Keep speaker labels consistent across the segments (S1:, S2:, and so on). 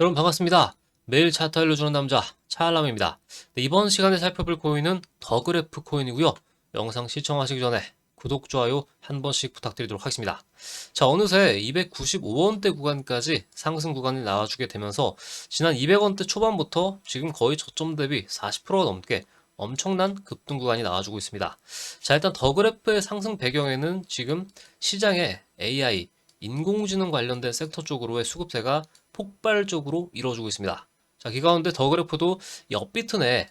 S1: 여러분 반갑습니다. 매일 차트 알려주는 남자 차알람입니다. 네, 이번 시간에 살펴볼 코인은 더그래프 코인이고요. 영상 시청하시기 전에 구독, 좋아요 한 번씩 부탁드리도록 하겠습니다. 자, 어느새 295원대 구간까지 상승 구간이 나와주게 되면서 지난 200원대 초반부터 지금 거의 저점 대비 40%가 넘게 엄청난 급등 구간이 나와주고 있습니다. 자, 일단 더그래프의 상승 배경에는 지금 시장에 AI, 인공지능 관련된 섹터 쪽으로의 수급세가 폭발적으로 이루어지고 있습니다. 자, 그 가운데 더 그래프도 이 업비트 내에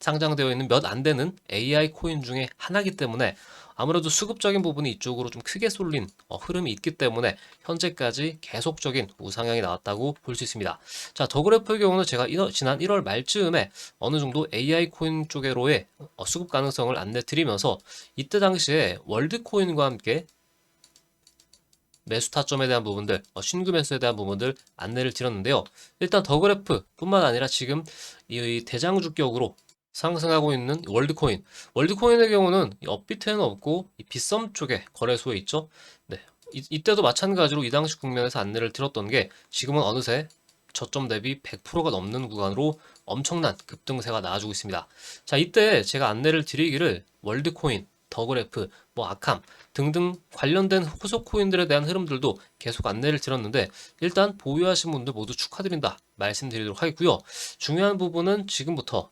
S1: 상장되어 있는 몇 안 되는 AI 코인 중에 하나이기 때문에 아무래도 수급적인 부분이 이쪽으로 좀 크게 쏠린 어, 흐름이 있기 때문에 현재까지 계속적인 우상향이 나왔다고 볼 수 있습니다. 자, 더그래프의 경우는 제가 일- 지난 1월 말쯤에 어느 정도 AI 코인 쪽으로의 어, 수급 가능성을 안내 드리면서 이때 당시에 월드 코인과 함께 매수 타점에 대한 부분들, 어, 신규 매수에 대한 부분들 안내를 드렸는데요. 일단 더 그래프뿐만 아니라 지금 이 대장주격으로 상승하고 있는 월드코인. 월드코인의 경우는 이 업비트에는 없고 이 빗썸 쪽에 거래소에 있죠. 네. 이, 이때도 마찬가지로 이 당시 국면에서 안내를 드렸던 게 지금은 어느새 저점 대비 100%가 넘는 구간으로 엄청난 급등세가 나와주고 있습니다. 자, 이때 제가 안내를 드리기를 월드코인, 더그래프, 뭐 아캄 등등 관련된 후속 코인들에 대한 흐름들도 계속 안내를 드렸는데 일단 보유하신 분들 모두 축하드린다 말씀드리도록 하겠고요. 중요한 부분은 지금부터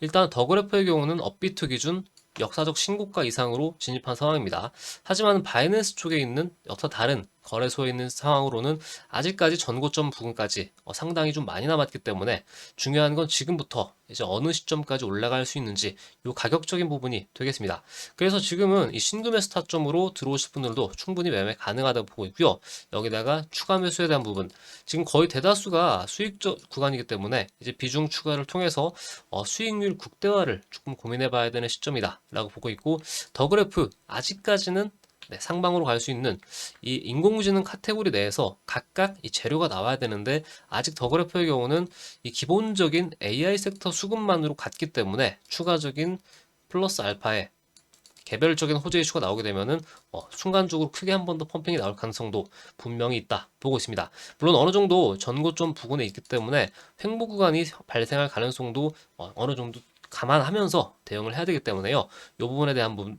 S1: 일단 더그래프의 경우는 업비트 기준 역사적 신고가 이상으로 진입한 상황입니다. 하지만 바이낸스 쪽에 있는 여타 다른 거래소에 있는 상황으로는 아직까지 전고점 부근까지 어, 상당히 좀 많이 남았기 때문에 중요한 건 지금부터 이제 어느 시점까지 올라갈 수 있는지 요 가격적인 부분이 되겠습니다. 그래서 지금은 이 신규 매수 타점으로 들어오실 분들도 충분히 매매 가능하다고 보고 있고요. 여기다가 추가 매수에 대한 부분 지금 거의 대다수가 수익적 구간이기 때문에 이제 비중 추가를 통해서 어, 수익률 국대화를 조금 고민해 봐야 되는 시점이다 라고 보고 있고 더 그래프 아직까지는 네, 상방으로 갈 수 있는 이 인공지능 카테고리 내에서 각각 이 재료가 나와야 되는데 아직 더그래프의 경우는 이 기본적인 AI 섹터 수급만으로 갔기 때문에 추가적인 플러스 알파의 개별적인 호재 이슈가 나오게 되면은 어, 순간적으로 크게 한 번 더 펌핑이 나올 가능성도 분명히 있다 보고 있습니다. 물론 어느 정도 전고점 부근에 있기 때문에 횡보 구간이 발생할 가능성도 어, 어느 정도 감안하면서 대응을 해야 되기 때문에요. 이 부분에 대한 부분